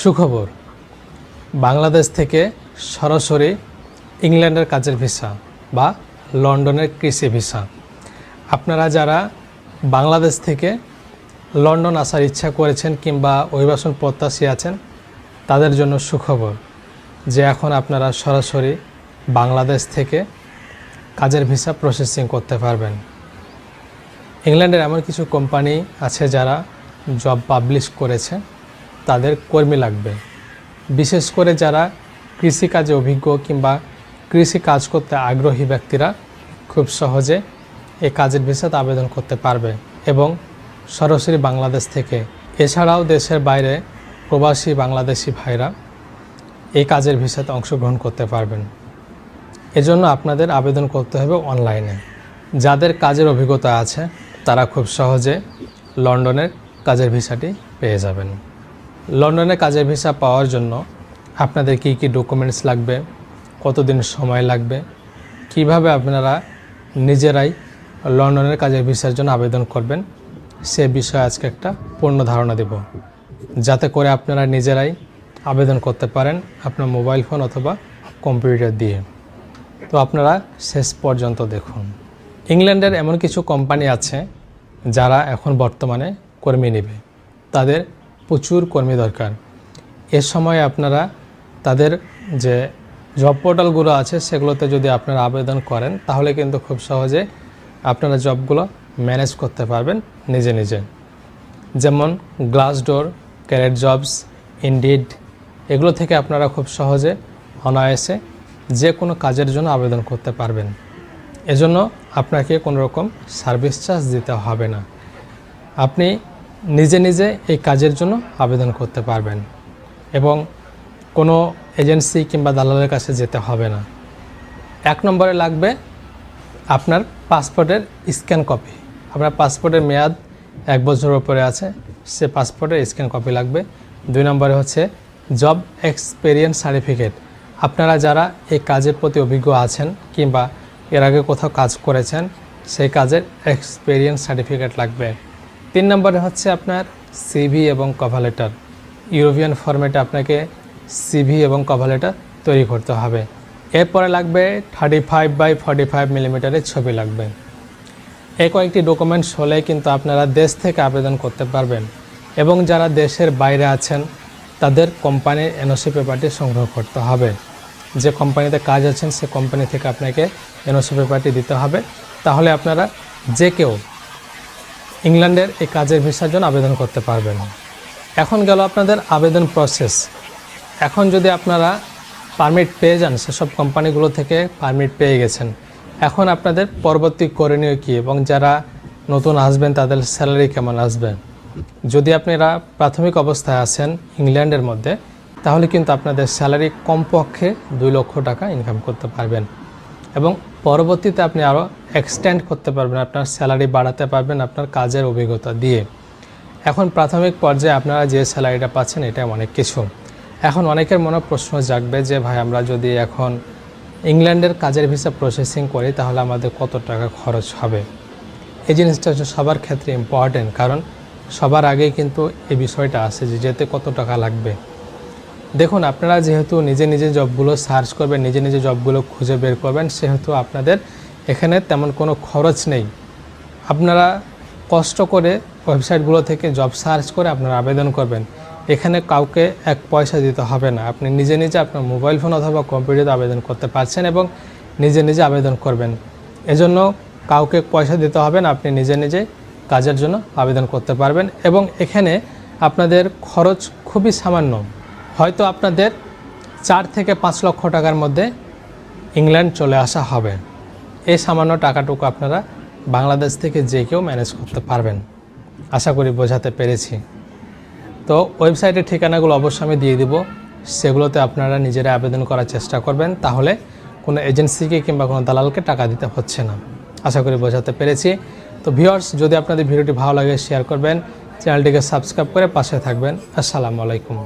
সুখবর। বাংলাদেশ থেকে সরাসরি ইংল্যান্ডের কাজের ভিসা বা লন্ডনের কৃষি ভিসা। আপনারা যারা বাংলাদেশ থেকে লন্ডন আসার ইচ্ছা করেছেন কিংবা অভিবাসন প্রত্যাশী আছেন, তাদের জন্য সুখবর যে এখন আপনারা সরাসরি বাংলাদেশ থেকে কাজের ভিসা প্রসেসিং করতে পারবেন। ইংল্যান্ডের এমন কিছু কোম্পানি আছে যারা জব পাবলিশ করেছে। তাদের কর্মী লাগবে। বিশেষ করে যারা কৃষিকাজে অভিজ্ঞ কিংবা কৃষি কাজ করতে আগ্রহী ব্যক্তিরা খুব সহজে এই কাজের ভিসাতে আবেদন করতে পারবে এবং সরাসরি বাংলাদেশ থেকে। এছাড়াও দেশের বাইরে প্রবাসী বাংলাদেশি ভাইরা এই কাজের ভিসাতে অংশগ্রহণ করতে পারবেন। এজন্য আপনাদের আবেদন করতে হবে অনলাইনে। যাদের কাজের অভিজ্ঞতা আছে, তারা খুব সহজে লন্ডনের কাজের ভিসাটি পেয়ে যাবেন। লন্ডনে কাজের ভিসা পাওয়ার জন্য আপনাদের কী কী ডকুমেন্টস লাগবে? কতদিন সময় লাগবে? কীভাবে আপনারা নিজেরাই লন্ডনের কাজের ভিসার জন্য আবেদন করবেন? সে বিষয়ে আজকে একটা পূর্ণ ধারণা দেব। যাতে করে আপনারা নিজেরাই আবেদন করতে পারেন আপনার মোবাইল ফোন অথবা কম্পিউটার দিয়ে। তো আপনারা শেষ পর্যন্ত দেখুন। ইংল্যান্ডের এমন কিছু কোম্পানি আছে যারা এখন বর্তমানে কর্মী নেবে। তাদের প্রচুর কর্মী দরকার। এ সময় আপনারা তাদের যে জব পোর্টালগুলো আছে, সেগুলোতে যদি আপনারা আবেদন করেন, তাহলে কিন্তু খুব সহজে আপনারা জবগুলো ম্যানেজ করতে পারবেন নিজে নিজে। যেমন গ্লাসডোর, ক্যারেট জবস, ইনডিড, এগুলো থেকে আপনারা খুব সহজে অনায়াসে যে কোনো কাজের জন্য আবেদন করতে পারবেন। এজন্য আপনাকে কোনো রকম সার্ভিস চার্জ দিতে হবে না। আপনি নিজে নিজে এই কাজের জন্য আবেদন করতে পারবেন এবং কোনো এজেন্সি কিংবা দালালের কাছে যেতে হবে না। এক নম্বরে লাগবে আপনার পাসপোর্টের স্ক্যান কপি। আপনার পাসপোর্টের মেয়াদ এক বছরের উপরে আছে, সে পাসপোর্টের স্ক্যান কপি লাগবে। দুই নম্বরে হচ্ছে জব এক্সপেরিয়েন্স সার্টিফিকেট। আপনারা যারা এই কাজের প্রতি অভিজ্ঞ আছেন কিংবা এর আগে কোথাও কাজ করেছেন, সেই কাজের এক্সপেরিয়েন্স সার্টিফিকেট লাগবে। তিন নম্বরে হচ্ছে আপনার সিভি এবং কভার লেটার ইউরোপিয়ান ফরম্যাটে আপনাকে সিভি এবং কভার লেটার তৈরি করতে হবে। এরপরে লাগবে thirty five by forty five মিলিমিটারের ছবি লাগবে। এই কয়েকটি ডকুমেন্টস হলে কিন্তু আপনারা দেশ থেকে আবেদন করতে পারবেন এবং যারা দেশের বাইরে আছেন, তাদের কোম্পানির এনওসি পেপারটি সংগ্রহ করতে হবে। যে কোম্পানিতে কাজ আছেন, সে কোম্পানি থেকে আপনাকে এনওসি পেপারটি দিতে হবে। তাহলে আপনারা যে কেউ ইংল্যান্ডের এই কাজের ভিসার জন্য আবেদন করতে পারবেন। এখন গেল আপনাদের আবেদন প্রসেস এখন যদি আপনারা পারমিট পেয়ে যান, সেসব কোম্পানিগুলো থেকে পারমিট পেয়ে গেছেন। এখন আপনাদের পরবর্তী করণীয় কী এবং যারা নতুন আসবেন, তাদের স্যালারি কেমন আসবে? যদি আপনারা প্রাথমিক অবস্থায় আছেন ইংল্যান্ডের মধ্যে, তাহলে কিন্তু আপনাদের স্যালারি কমপক্ষে দুই লক্ষ টাকা ইনকাম করতে পারবেন। এবং পরবর্তীতে আপনি আরও এক্সটেন্ড করতে পারবেন, আপনার স্যালারি বাড়াতে পারবেন, আপনার কাজের অভিজ্ঞতা দিয়ে। এখন প্রাথমিক পর্যায়ে আপনারা যে স্যালারিটা পাচ্ছেন, এটা অনেক কিছু। এখন অনেকের মনে প্রশ্ন জাগবে যে, ভাই, আমরা যদি এখন ইংল্যান্ডের কাজের ভিসা প্রসেসিং করি, তাহলে আমাদের কত টাকা খরচ হবে? এই জিনিসটা হচ্ছে সবার ক্ষেত্রে ইম্পর্টেন্ট কারণ সবার আগেই কিন্তু এই বিষয়টা আসে যে, যেতে কত টাকা লাগবে? দেখুন, আপনারা যেহেতু নিজে নিজে জবগুলো সার্চ করবেন, নিজে নিজে জবগুলো খুঁজে বের করবেন, সেহেতু আপনাদের এখানে তেমন কোনো খরচ নেই। আপনারা কষ্ট করে ওয়েবসাইটগুলো থেকে জব সার্চ করে আপনারা আবেদন করবেন। এখানে কাউকে এক পয়সা দিতে হবে না। আপনি নিজে নিজে আপনার মোবাইল ফোন অথবা কম্পিউটারে আবেদন করতে পারছেন এবং নিজে নিজে আবেদন করবেন। এজন্য কাউকে পয়সা দিতে হবে না, আপনি নিজে নিজে কাজের জন্য আবেদন করতে পারবেন এবং এখানে আপনাদের খরচ খুবই সামান্য। হয়তো আপনাদের চার থেকে পাঁচ লক্ষ টাকার মধ্যে ইংল্যান্ড চলে আসা হবে। এই সামান্য টাকাটুকু আপনারা বাংলাদেশ থেকে যে কেউ ম্যানেজ করতে পারবেন। আশা করি বোঝাতে পেরেছি। তো ওয়েবসাইটের ঠিকানাগুলো অবশ্যই আমি দিয়ে দিব। সেগুলোতে আপনারা নিজেরা আবেদন করার চেষ্টা করবেন। তাহলে কোনো এজেন্সিকে কিংবা কোনো দালালকে টাকা দিতে হচ্ছে না। আশা করি বোঝাতে পেরেছি। তো ভিউয়ার্স, যদি আপনাদের ভিডিওটি ভালো লাগে, শেয়ার করবেন। চ্যানেলটিকে সাবস্ক্রাইব করে পাশে থাকবেন। আসসালামু আলাইকুম।